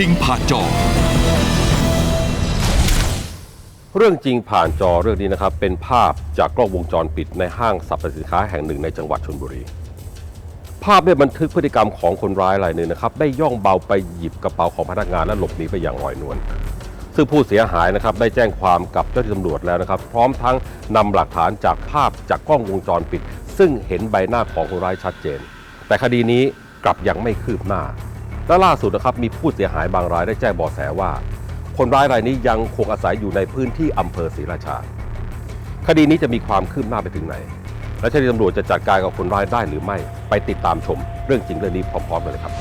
จริงผ่านจอ เรื่องจริงผ่านจอเรื่องนี้นะครับ เป็นภาพจากกล้องวงจรปิดในห้างสรรพสินค้าแห่งหนึ่งในจังหวัดชลบุรี ภาพได้บันทึกพฤติกรรมของคนร้ายรายหนึ่งนะครับ ได้ย่องเบาไปหยิบกระเป๋าของพนักงานและหลบหนีไปอย่างลอยนวลซึ่งผู้เสียหายนะครับได้แจ้งความกับเจ้าหน้าที่ตำรวจแล้วนะครับ พร้อมทั้งนำหลักฐานจากภาพจากกล้องวงจรปิด ซึ่งเห็นใบหน้าของคนร้ายชัดเจน แต่คดีนี้กลับยังไม่คืบหน้า และล่าสุดนะครับมีผู้เสียหายบางรายได้แจ้งเบาะแสว่า คนร้ายรายนี้ยังคงอาศัยอยู่ในพื้นที่อำเภอศรีราชา คดีนี้จะมีความคืบหน้าไปถึงไหน และเจ้าหน้าที่ตำรวจจะจัดการกับคนร้ายได้หรือไม่ไปติดตามชม เรื่องจริงเรื่องนี้พร้อมๆกันเลยครับ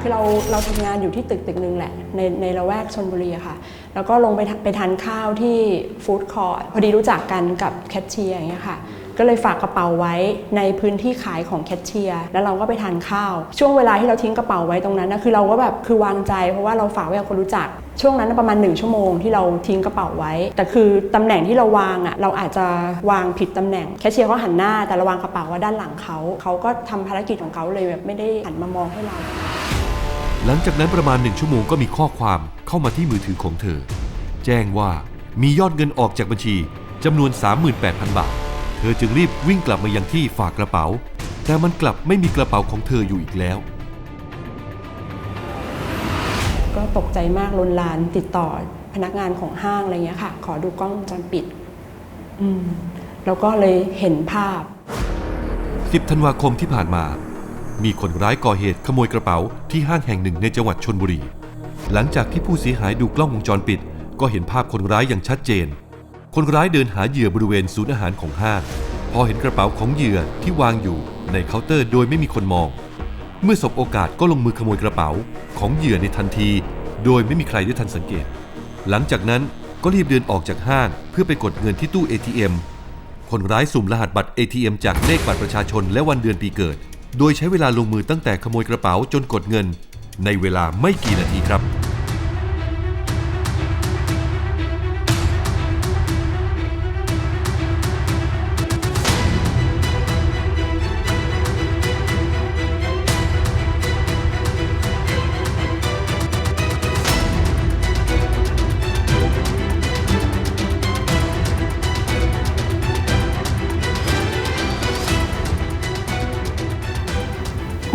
คือเราเราทำงานอยู่ที่ตึกตึกหนึ่งแหละในในละแวกชนบุรีอะค่ะ แล้วก็ลงไปไปทานข้าวที่ฟู้ดคอร์ทพอดีรู้จักกันกับแคชเชียร์อย่างเงี้ยค่ะก็เลยฝากกระเป๋าไว้ในพื้นที่ขายของแคชเชียร์แล้วเราก็ไปทานข้าว ช่วงเวลาที่เราทิ้งกระเป๋าไว้ตรงนั้นนะคือเราก็แบบคือวางใจ เพราะว่าเราฝากไว้กับคนรู้จัก ช่วงนั้นประมาณ 1 ชั่วโมงที่เราทิ้งกระเป๋าไว้ แต่คือตำแหน่งที่เราวางอะเราอาจจะวางผิดตำแหน่งแคชเชียร์เขาหันหน้าแต่เราวางกระเป๋าว่าด้านหลังเขาเขาก็ทำภารกิจของเขาเลยแบบไม่ได้หันมามองให้เรา หลังจากนั้นประมาณหนึ่งชั่วโมงก็มีข้อความเข้ามาที่มือถือของเธอ แจ้งว่ามียอดเงินออกจากบัญชีจำนวน 38,000 บาท เธอจึงรีบวิ่งกลับมายังที่ฝากกระเป๋า แต่มันกลับไม่มีกระเป๋าของเธออยู่อีกแล้ว ก็ตกใจมากลนลานติดต่อพนักงานของห้างอะไรเงี้ยค่ะ ขอดูกล้องวงจรปิด อืมแล้วก็เลยเห็นภาพ 10 ธันวาคมที่ผ่านมา มีคนร้ายก่อเหตุขโมยกระเป๋าที่ห้างแห่งหนึ่งในจังหวัดชนบุรี หลังจากที่ผู้เสียหายดูกล้องวงจรปิด ก็เห็นภาพคนร้ายอย่างชัดเจน คนร้ายเดินหาเหยื่อบริเวณศูนย์อาหารของห้าง พอเห็นกระเป๋าของเหยื่อที่วางอยู่ในเคาน์เตอร์โดยไม่มีคนมอง เมื่อสบโอกาสก็ลงมือขโมยกระเป๋าของเหยื่อในทันที โดยไม่มีใครได้ทันสังเกต หลังจากนั้นก็รีบเดินออกจากห้างเพื่อไปกดเงินที่ตู้ ATM คนร้ายสุ่มรหัสบัตร ATM จากเลขบัตรประชาชนและวันเดือนปีเกิด โดยใช้เวลาลงมือตั้งแต่ขโมยกระเป๋าจนกดเงิน ในเวลาไม่กี่นาทีครับ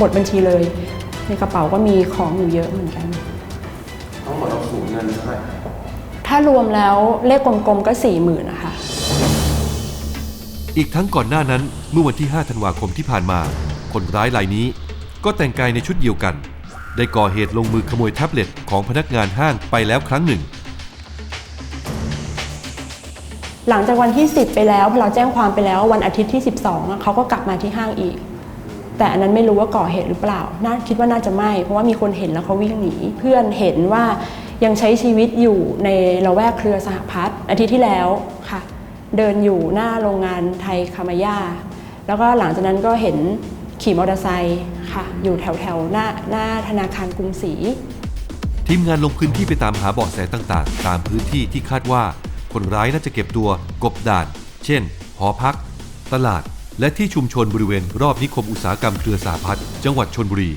หมดบัญชีเลย ในกระเป๋าก็มีของอยู่เยอะเหมือนกัน ทั้งหมดเราสูญเงินเท่าไหร่ถ้ารวมแล้วเลขกลมๆก็สี่หมื่นนะคะ อีกทั้งก่อนหน้านั้นเมื่อวันที่ 5 ธันวาคมที่ผ่านมา คนร้ายรายนี้ ก็แต่งกายในชุดเดียวกัน ได้ก่อเหตุลงมือขโมยแท็บเล็ตของพนักงานห้างไปแล้วครั้งหนึ่ง หลังจากวันที่ 10 ไปแล้วพอเราแจ้งความไปแล้ววันอาทิตย์ที่ 12อะเขาก็กลับมาที่ห้างอีก แต่อันนั้นไม่รู้ว่าก่อเหตุหรือเปล่า น่าคิดว่าน่าจะไม่ เพราะว่ามีคนเห็นแล้วเขาวิ่งหนี เพื่อนเห็นว่ายังใช้ชีวิตอยู่ในละแวกเครือสหพัฒน์อาทิตย์ที่แล้วค่ะ เดินอยู่หน้าโรงงานไทยคามาย่าแล้วก็หลังจากนั้นก็เห็นขี่มอเตอร์ไซค์ค่ะ อยู่แถวแถวๆหน้าหน้าธนาคารกรุงศรีทีมงานลงพื้นที่ไปตามหาเบาะแสต่างๆ ตามพื้นที่ที่คาดว่า คนร้ายน่าจะเก็บตัวกบดาน เช่น หอพัก ตลาด และที่ชุมชนบริเวณรอบนิคมอุตสาหกรรมเครือสาพัฒน์จังหวัดชนบุรี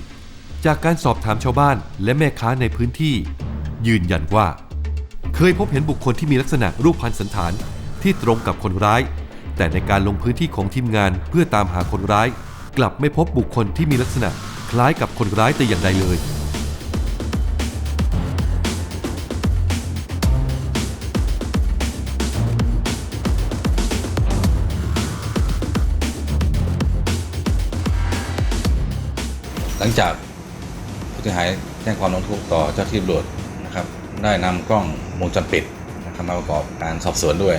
จากการสอบถามชาวบ้านและแม่ค้าในพื้นที่ ยืนยันว่า เคยพบเห็นบุคคลที่มีลักษณะรูปพันสันฐานที่ตรงกับคนร้าย แต่ในการลงพื้นที่ของทีมงานเพื่อตามหาคนร้าย กลับไม่พบบุคคลที่มีลักษณะคล้ายกับคนร้ายแต่อย่างใดเลย จากผู้เสียหายแจ้งความร้องทุกข์ต่อเจ้าที่ตำรวจนะครับได้นำกล้องวงจรปิดนะครับมาประกอบการสอบสวนด้วย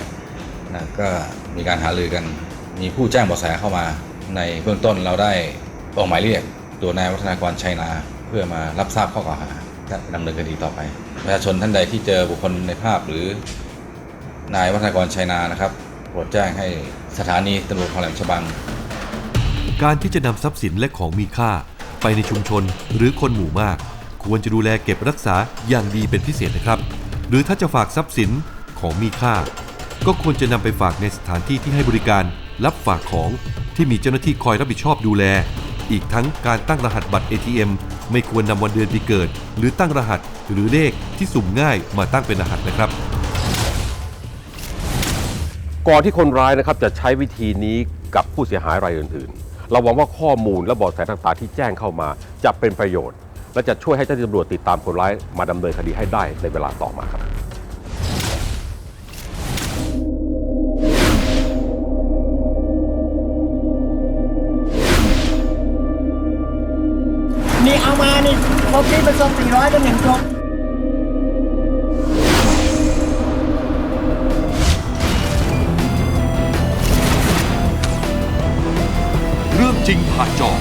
นะก็มีการหารือกันมีผู้แจ้งเบาะแสเข้ามาในเบื้องต้นเราได้ออกหมายเรียกตัวนายวัฒนากรชัยนาเพื่อมารับทราบข้อกล่าวหาและดำเนินคดีต่อไป ประชาชนท่านใดที่เจอบุคคลในภาพหรือนายวัฒนากรชัยนานะครับโปรดแจ้งให้สถานีตำรวจคลองแหลมฉบัง การที่จะนำทรัพย์สินและของมีค่า ไปในชุมชนหรือคนหมู่มาก ควรจะดูแลเก็บรักษาอย่างดีเป็นพิเศษนะครับ หรือถ้าจะฝากทรัพย์สินของมีค่า ก็ควรจะนำไปฝากในสถานที่ที่ให้บริการรับฝากของที่มีเจ้าหน้าที่คอยรับผิดชอบดูแล อีกทั้งการตั้งรหัสบัตร ATM ไม่ควรนำวันเดือนปีเกิด หรือตั้งรหัสหรือเลขที่สุ่มง่ายมาตั้งเป็นรหัสนะครับ ก่อนที่คนร้ายนะครับจะใช้วิธีนี้กับผู้เสียหายรายอื่นๆ เราหวังว่าข้อมูลและเบาะแสต่างๆ ที่แจ้งเข้ามาจะเป็นประโยชน์ และจะช่วยให้เจ้าหน้าที่ตำรวจติดตามคนร้ายมาดำเนินคดีให้ได้ในเวลาต่อมาครับนี่เอามานี่ครบนี่เป็นทรงสี่ร้อยเป็นหนึ่งจริ งผ่านจอ